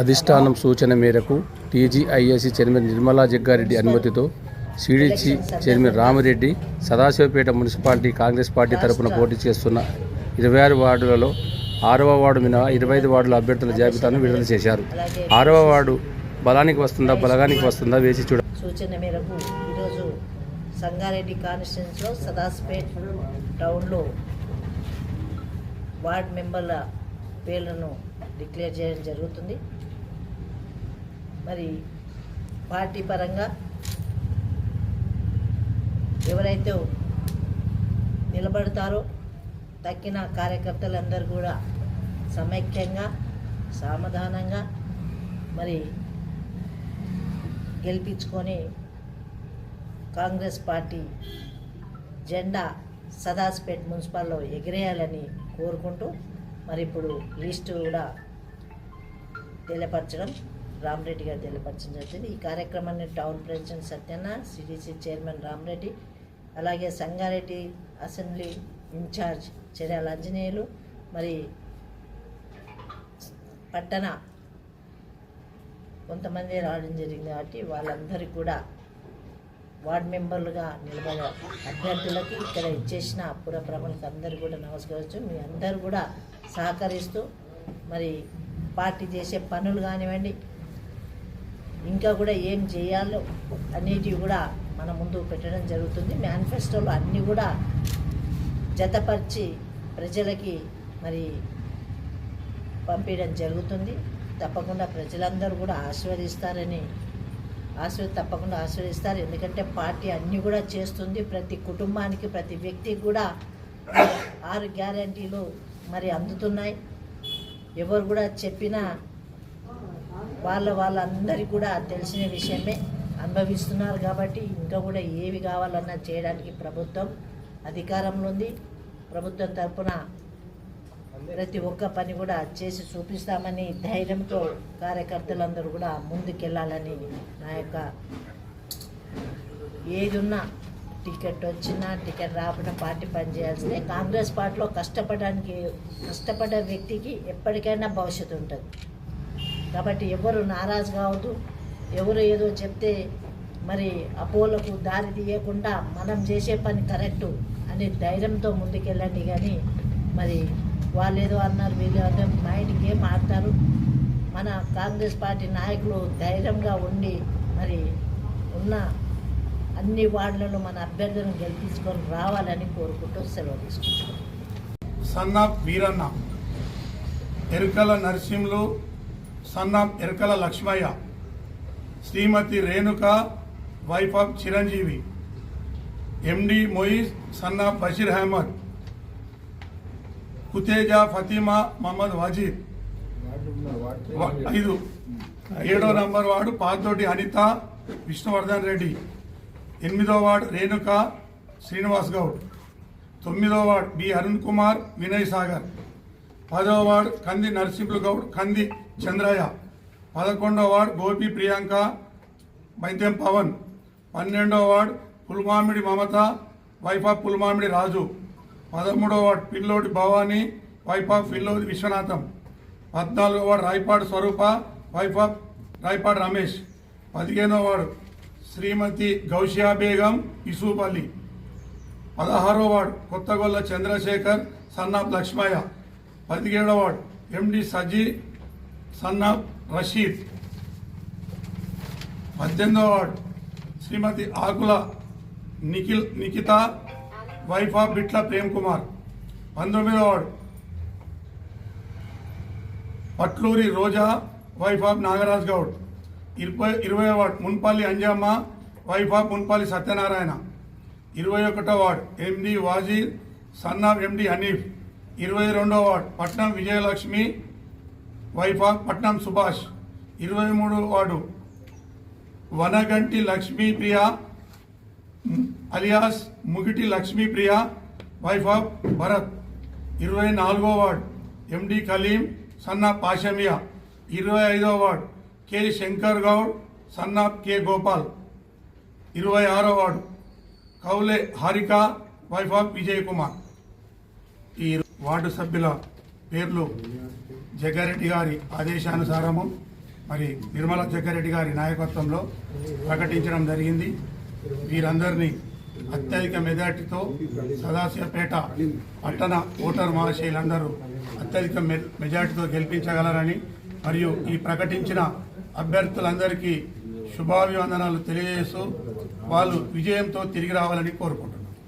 అధిష్టానం సూచన మేరకు టీజీఐఎస్సీ చైర్మన్ నిర్మలా జగ్గారెడ్డి అనుమతితో CDC chairman Ramireddy Sadashivpet municipality Congress party తరపున పోటీ చేస్తున్న ఇరవై ఆరు వార్డులలో ఆరవ వార్డు మినహా ఇరవై ఐదు వార్డుల అభ్యర్థుల జాబితాను విడుదల చేశారు. ఆరవ వార్డు బలానికి వస్తుందా బలగానికి వస్తుందా వేసి చూడ సూచన మేరకు ఈరోజు సంగారెడ్డి కాన్స్టిట్యున్సీలో సదాస్పేట్ టౌన్లో వార్డ్ మెంబర్ల పేర్లను డిక్లేర్ చేయడం జరుగుతుంది. మరి పార్టీ పరంగా ఎవరైతే నిలబడతారో తక్కిన కార్యకర్తలందరూ కూడా సమైక్యంగా సమాధానంగా మరి గెలిపించుకొని కాంగ్రెస్ పార్టీ జెండా సదాస్పేట్ మున్సిపాల్లో ఎగిరేయాలని కోరుకుంటూ మరి ఇప్పుడు లిస్టు కూడా తెలియపరచడం రామరెడ్డి గారు తెలియపరచడం జరిగింది. ఈ కార్యక్రమాన్ని town president Satyanna CDC chairman Ramareddy అలాగే సంగారెడ్డి అసెంబ్లీ ఇన్ఛార్జ్ చర్యాల ఆంజనేయులు మరి పట్టణ కొంతమంది రావడం జరిగింది కాబట్టి వాళ్ళందరికీ కూడా వార్డ్ మెంబర్లుగా నిలబడే అభ్యర్థులకి ఇక్కడ ఇచ్చేసిన పుర ప్రముఖులకు అందరూ కూడా నమస్కరించు మీ అందరూ కూడా సహకరిస్తూ మరి పార్టీ చేసే పనులు కానివ్వండి ఇంకా కూడా ఏం చేయాలో అనేటివి కూడా మన ముందు పెట్టడం జరుగుతుంది. మేనిఫెస్టోలో అన్నీ కూడా జతపరిచి ప్రజలకి మరి పంపించడం జరుగుతుంది. తప్పకుండా ప్రజలందరూ కూడా ఆశీర్వదిస్తారని ఆశీర్వ తప్పకుండా ఆశీర్వదిస్తారు. ఎందుకంటే పార్టీ అన్నీ కూడా చేస్తుంది. ప్రతి కుటుంబానికి ప్రతి వ్యక్తికి కూడా ఆరు గ్యారంటీలు మరి అందుతున్నాయి. ఎవరు కూడా చెప్పినా వాళ్ళ వాళ్ళందరికీ కూడా తెలిసిన విషయమే అనుభవిస్తున్నారు కాబట్టి ఇంకా కూడా ఏవి కావాలన్నా చేయడానికి ప్రభుత్వం అధికారంలో ఉంది. ప్రభుత్వం తరఫున ప్రతి ఒక్క పని కూడా చేసి చూపిస్తామని ధైర్యంతో కార్యకర్తలందరూ కూడా ముందుకెళ్ళాలని నా యొక్క ఏది ఉన్నా టికెట్ వచ్చినా టికెట్ రాకుండా పార్టీ పనిచేయాల్సిందే కాంగ్రెస్ పార్టీలో కష్టపడడానికి కష్టపడే వ్యక్తికి ఎప్పటికైనా భవిష్యత్తు ఉంటుంది. కాబట్టి ఎవరు నారాజు కావద్దు. ఎవరు ఏదో చెప్తే మరి అపోలకు దారి తీయకుండా మనం చేసే పని కరెక్టు అనే ధైర్యంతో ముందుకెళ్ళండి కానీ మరి వాళ్ళు ఏదో అన్నారు వీళ్ళు అంటే మైండ్కి ఏం ఆడతారు? మన కాంగ్రెస్ పార్టీ నాయకులు ధైర్యంగా ఉండి మరి ఉన్న అన్ని వార్డులలో మన అభ్యర్థులను గెలిపించుకొని రావాలని కోరుకుంటూ సెలవు తీసుకుంటున్నాను సన్నా వీరన్న ఎరుకల నరసింహులు సన్న Erakala Lakshmaiah Srimathi Renuka wife of Chiranjeevi MD Moiz సన్న బషీర్ అహ్మద్ కుతేజా ఫతిమా మహమ్మద్ వాజీద్. ఐదు. ఏడో నంబర్ వార్డు పాతోటి అనిత విష్ణువర్ధన్ రెడ్డి. ఎనిమిదో వార్డు రేణుక శ్రీనివాస్ గౌడ్. తొమ్మిదో వార్డు బి అరుణ్ కుమార్ వినయ్ సాగర్. పదో వార్డు కంది నరసింహులు గౌడ్ కంది చంద్రయ్య. పదకొండో వార్డు గోపి ప్రియాంక బైద్యం పవన్. పన్నెండో ward Pulmamidi Mamatha wife of Pulmamidi Raju. పదమూడో ward Pillodi Bhavani wife of Pillodi Vishwanatham. పద్నాలుగో ward Rayapadu Swaroopa wife of Rayapadu Ramesh. పదిహేనో వార్డు శ్రీమతి గౌషియా బేగం ఇసుపల్లి పదహారో ward Kothagolla Chandrashekar son of Lakshmaiah. పదిహేడవ ward MD Saji సన్నా రషీద్. పద్దెనిమిదో ward Srimathi Akula Nikhil Nikhita wife of Bitla Prem Kumar. పంతొమ్మిదవ ward Patluri Roja wife of Nagaraj Goud. ఇరవై ఇరవై ward Munpalli Anjamma wife of Munpalli Satyanarayana. ఇరవై ఒకటో ward MD Wazir son of MD Hanif. ఇరవై రెండో ward పట్నం Vijayalakshmi wife of పట్నం సుభాష్. ఇరవై మూడో ward Vanaganti Lakshmipriya alias Mugiti Lakshmipriya wife of Bharath. ఇరవై నాలుగో వార్డ్ ఎండి కలీం సన్నా పాషమియా ఇరవై ఐదో వార్డ్ కె శంకర్ గౌడ్ సన్నా కె గోపాల్. ఇరవై ఆరో ward Kaule Harika wife of Vijay Kumar. ఈ వార్డు సభ్యుల పేర్లు జగ్గారెడ్డి గారి ఆదేశానుసారము మరి నిర్మలా జగ్గారెడ్డి గారి నాయకత్వంలో ప్రకటించడం జరిగింది. వీరందరినీ అత్యధిక మెజార్టీతో సదాశివపేట పట్టణ ఓటర్ మహాశయులందరూ అత్యధిక మె- మెజార్టీతో గెలిపించగలరని మరియు ఈ ప్రకటించిన అభ్యర్థులందరికీ శుభాభివందనాలు తెలియజేస్తూ వాళ్ళు విజయంతో తిరిగి రావాలని కోరుకుంటున్నారు